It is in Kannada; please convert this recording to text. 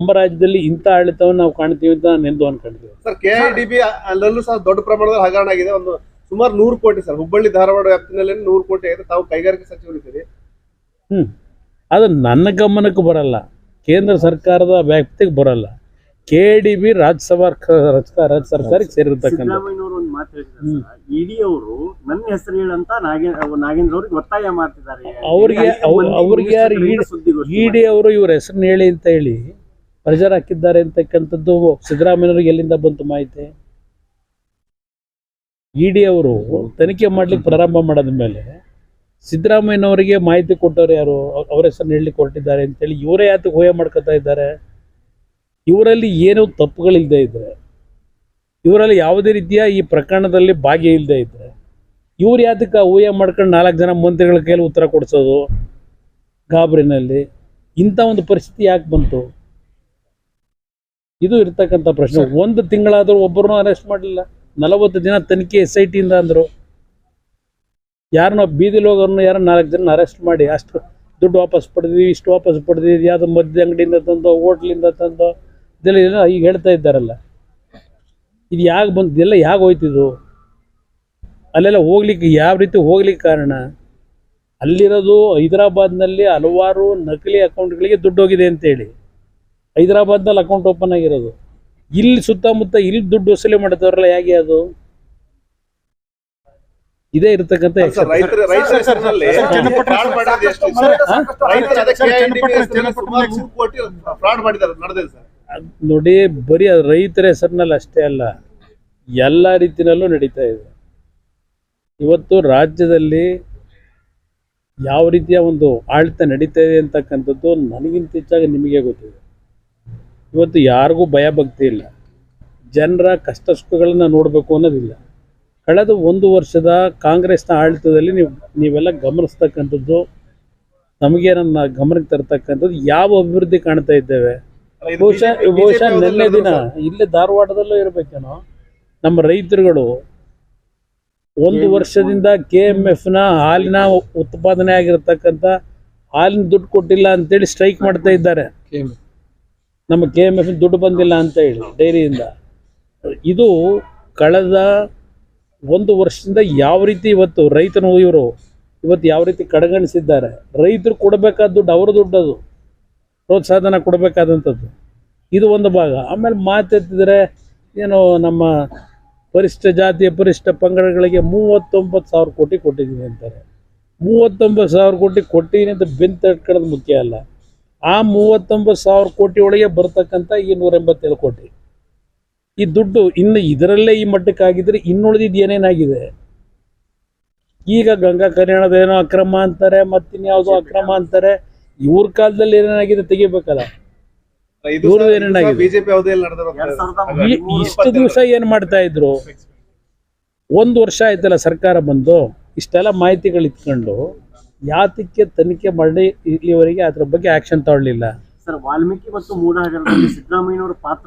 ನಮ್ಮ ರಾಜ್ಯದಲ್ಲಿ ಇಂಥ ಆಡಳಿತವನ್ನು ನಾವು ಕಾಣ್ತೀವಿ ಅಂತ ನಾನು ಎಂದು ಅನ್ಕೊಂಡಿದ್ದೀವಿ sir K I D B ಅಲ್ಲೂ ಸಹ ದೊಡ್ಡ ಪ್ರಮಾಣದಲ್ಲಿ ಹಗರಣ ಆಗಿದೆ. ಒಂದು ಸುಮಾರು ನೂರು ಕೋಟಿ ಸರ್. ಹುಬ್ಬಳ್ಳಿ ಧಾರವಾಡ ವ್ಯಾಪ್ತಿನಲ್ಲಿ ನೂರು ಕೋಟಿ ಆಗಿದೆ. ತಾವು ಕೈಗಾರಿಕೆ ಸಚಿವರಿದ್ದೀರಿ. ಹ್ಮ್. ಅದು ನನ್ನ ಗಮನಕ್ಕೆ ಬರಲ್ಲ. ಕೇಂದ್ರ ಸರ್ಕಾರದ ವ್ಯಾಪ್ತಿಗೆ ಬರಲ್ಲ. ಕೆ ಡಿ ಬಿ ರಾಜ್ಯಸಭಾ ರಾಜ್ಯ ಸರ್ಕಾರಕ್ಕೆ ಸೇರಿರ್ತಕ್ಕಂಥ ಸಿದ್ದರಾಮಯ್ಯನವರು ಒಂದು ಮಾತು ಹೇಳಿದ್ದಾರೆ ಇಡಿ ಅವರು ನನ್ನ ಹೆಸರು ಹೇಳಂತ ನಾಗೇಂದ್ರ ನಾಗೇಂದ್ರ ಅವ್ರಿಗೆ ಒತ್ತಾಯ ಮಾಡ್ತಿದ್ದಾರೆ. ಅವ್ರಿಗೆ ಅವ್ರಿಗೆ ಯಾರು ಇಡಿ- ಅವರು ಇವ್ರ ಹೆಸರನ್ನ ಹೇಳಿ ಅಂತ ಹೇಳಿ ಪ್ರೆಷರ್ ಹಾಕಿದ್ದಾರೆ ಅಂತಕ್ಕಂಥದ್ದು ಸಿದ್ದರಾಮಯ್ಯವ್ರಿಗೆ ಎಲ್ಲಿಂದ ಬಂತು ಮಾಹಿತಿ? ಇ ಡಿ ಅವರು ತನಿಖೆ ಮಾಡ್ಲಿಕ್ಕೆ ಪ್ರಾರಂಭ ಮಾಡದ ಮೇಲೆ ಸಿದ್ದರಾಮಯ್ಯನವರಿಗೆ ಮಾಹಿತಿ ಕೊಟ್ಟವ್ರು ಯಾರು? ಅವರ ಹೆಸರನ್ನ ಹೇಳಲಿಕ್ಕೆ ಹೊರಟಿದ್ದಾರೆ ಅಂತೇಳಿ ಇವರೇ ಯಾತಕ್ಕೆ ಹೋಯ ಮಾಡ್ಕೊತಾ ಇದ್ದಾರೆ. ಇವರಲ್ಲಿ ಏನೂ ತಪ್ಪುಗಳಿಲ್ಲದೆ ಇದ್ರೆ, ಇವರಲ್ಲಿ ಯಾವುದೇ ರೀತಿಯ ಈ ಪ್ರಕರಣದಲ್ಲಿ ಭಾಗಿ ಇಲ್ಲದೆ ಇದ್ರೆ, ಇವ್ರು ಯಾತಕ್ಕೆ ಊಹೆ ಮಾಡ್ಕೊಂಡು ನಾಲ್ಕು ಜನ ಮಂತ್ರಿಗಳ ಕೈಯಲ್ಲಿ ಉತ್ತರ ಕೊಡಿಸೋದು ಗಾಬರಿನಲ್ಲಿ? ಇಂಥ ಒಂದು ಪರಿಸ್ಥಿತಿ ಯಾಕೆ ಬಂತು? ಇದು ಇರ್ತಕ್ಕಂಥ ಪ್ರಶ್ನೆ. ಒಂದು ತಿಂಗಳಾದರೂ ಒಬ್ಬರನ್ನೂ ಅರೆಸ್ಟ್ ಮಾಡಲಿಲ್ಲ. ನಲವತ್ತು ದಿನ ತನಿಖೆ ಎಸ್ ಐ ಟಿಯಿಂದ ಅಂದರು. ಯಾರನ್ನೋ ಬೀದಿಲಿ ಹೋಗೋರ್ನ ಯಾರ ನಾಲ್ಕು ಜನ ಅರೆಸ್ಟ್ ಮಾಡಿ ಅಷ್ಟು ದುಡ್ಡು ವಾಪಸ್ ಪಡೆದಿವಿ ಇಷ್ಟು ವಾಪಸ್ ಪಡೆದಿವಿ ಯಾವುದೋ ಮದ್ಯ ಅಂಗಡಿಯಿಂದ ತಂದೋ ಹೋಟ್ಲಿಂದ ತಂದೋ ಇದೆಲ್ಲ ಈಗ ಹೇಳ್ತಾ ಇದ್ದಾರಲ್ಲ. ಇದು ಯಾಕೆ ಬಂದು ಇದೆಲ್ಲ ಯಾಕೆ ಹೋಯ್ತಿದು ಅಲ್ಲೆಲ್ಲ ಹೋಗ್ಲಿಕ್ಕೆ ಯಾವ ರೀತಿ ಹೋಗ್ಲಿಕ್ಕೆ ಕಾರಣ? ಅಲ್ಲಿರೋದು ಹೈದರಾಬಾದ್ನಲ್ಲಿ ಹಲವಾರು ನಕಲಿ ಅಕೌಂಟ್ಗಳಿಗೆ ದುಡ್ಡು ಹೋಗಿದೆ ಅಂತೇಳಿ. ಹೈದರಾಬಾದ್ನಲ್ಲಿ ಅಕೌಂಟ್ ಓಪನ್ ಆಗಿರೋದು. ಇಲ್ಲಿ ಸುತ್ತಮುತ್ತ ಇಲ್ಲಿ ದುಡ್ಡು ವಸೂಲಿ ಮಾಡ್ತಾರಲ್ಲ ಹೇಗೆ ಅದು? ಇದೇ ಅದ್ ನೋಡಿ ಬರೀ ರೈತರ ಹೆಸರಿನಲ್ಲಿ ಅಷ್ಟೇ ಅಲ್ಲ ಎಲ್ಲ ರೀತಿಯಲ್ಲೂ ನಡೀತಾ ಇದೆ. ಇವತ್ತು ರಾಜ್ಯದಲ್ಲಿ ಯಾವ ರೀತಿಯ ಒಂದು ಆಳ್ತ ನಡೀತಾ ಇದೆ ಅಂತಕ್ಕಂಥದ್ದು ನನಗಿಂತ ಹೆಚ್ಚಾಗಿ ನಿಮಗೆ ಗೊತ್ತಿದೆ. ಇವತ್ತು ಯಾರಿಗೂ ಭಯ ಭಕ್ತಿ ಇಲ್ಲ. ಜನರ ಕಷ್ಟ ಸುಖಗಳನ್ನ ನೋಡಬೇಕು ಅನ್ನೋದಿಲ್ಲ. ಕಳೆದ ಒಂದು ವರ್ಷದ ಕಾಂಗ್ರೆಸ್ನ ಆಡಳಿತದಲ್ಲಿ ನೀವು ನೀವೆಲ್ಲ ಗಮನಿಸ್ತಕ್ಕಂಥದ್ದು ನಮಗೆ ನನ್ನ ಗಮನಕ್ಕೆ ತರ್ತಕ್ಕಂಥದ್ದು ಯಾವ ಅಭಿವೃದ್ಧಿ ಕಾಣ್ತಾ ಇದ್ದೇವೆ? ಇದು ಬಹುಶಃ ಬಹುಶಃ ನಿನ್ನೆ ದಿನ. ಇಲ್ಲೇ ಧಾರವಾಡದಲ್ಲೂ ಇರಬೇಕೇನೋ? ನಮ್ಮ ರೈತರುಗಳು ಒಂದು ವರ್ಷದಿಂದ ಕೆ ಎಂ ಎಫ್ನ ಹಾಲಿನ ಉತ್ಪಾದನೆ ಆಗಿರತಕ್ಕಂಥ ಹಾಲಿನ ದುಡ್ಡು ಕೊಟ್ಟಿಲ್ಲ ಅಂತೇಳಿ ಸ್ಟ್ರೈಕ್ ಮಾಡ್ತಾ ಇದ್ದಾರೆ. ನಮ್ಮ ಕೆ ಎಂ ಎಫ್ ದುಡ್ಡು ಬಂದಿಲ್ಲ ಅಂತ ಹೇಳಿ, ಡೈರಿಯಿಂದ. ಇದು ಕಳೆದ ಒಂದು ವರ್ಷದಿಂದ ಯಾವ ರೀತಿ ಇವತ್ತು ರೈತನು, ಇವರು ಇವತ್ತು ಯಾವ ರೀತಿ ಕಡೆಗಣಿಸಿದ್ದಾರೆ, ರೈತರು ಕೊಡಬೇಕಾದ ದುಡ್ಡು ಅವರ ದುಡ್ಡು ಅದು. ಪ್ರೋತ್ಸಾಹನ ಕೊಡಬೇಕಾದಂಥದ್ದು. ಇದು ಒಂದು ಭಾಗ. ಆಮೇಲೆ ಮಾತೆತ್ತಿದ್ರೆ ಏನು ನಮ್ಮ ಪರಿಷ್ಠ ಜಾತಿಯ ಪರಿಷ್ಠ ಪಂಗಡಗಳಿಗೆ ಮೂವತ್ತೊಂಬತ್ತು ಸಾವಿರ ಕೋಟಿ ಕೊಟ್ಟಿದ್ದೀನಿ ಅಂತಾರೆ. ಮೂವತ್ತೊಂಬತ್ತು ಸಾವಿರ ಕೋಟಿ ಕೊಟ್ಟಿದ್ದೀನಿ ಅಂತ ಬೆನ್ನು ತಟ್ಕೊಳ್ಳೋದು ಮುಖ್ಯ ಅಲ್ಲ. ಆ ಮೂವತ್ತೊಂಬತ್ತು ಸಾವಿರ ಕೋಟಿ ಒಳಗೆ ಬರ್ತಕ್ಕಂಥ ಈ ನೂರ ಎಂಬತ್ತೇಳು ಕೋಟಿ. ಈ ದುಡ್ಡು ಇನ್ನು ಇದರಲ್ಲೇ ಈ ಮಟ್ಟಕ್ಕಾಗಿದ್ರೆ ಇನ್ನುಳಿದಿದ್ದು ಏನೇನಾಗಿದೆ ಈಗ ಗಂಗಾ ಕಲ್ಯಾಣದ ಏನೋ ಅಕ್ರಮ ಅಂತಾರೆ ಮತ್ತಿನ್ಯಾವುದೋ ಅಕ್ರಮ ಅಂತಾರೆ ಇವ್ರ ಕಾಲದಲ್ಲಿ ಏನೇನಾಗಿದೆ ತೆಗಿಬೇಕಲ್ಲ? ಇಷ್ಟು ದಿವಸ ಏನ್ ಮಾಡ್ತಾ ಇದ್ರು? ಒಂದು ವರ್ಷ ಆಯ್ತಲ್ಲ ಸರ್ಕಾರ ಬಂದು ಇಷ್ಟೆಲ್ಲ ಮಾಹಿತಿಗಳು ಇಟ್ಕೊಂಡು ಯಾತಕ್ಕೆ ತನಿಖೆ ಮಾಡಿ ಇಲ್ಲಿವರೆಗೆ ಅದ್ರ ಬಗ್ಗೆ ಆಕ್ಷನ್ ತಗೊಳ್ಳಿಲ್ಲ. ಸರ್ ವಾಲ್ಮೀಕಿ ಮತ್ತು ಮೂಡಹಗರದಲ್ಲಿ ಸಿದ್ದರಾಮಯ್ಯನವರ ಪಾತ್ರ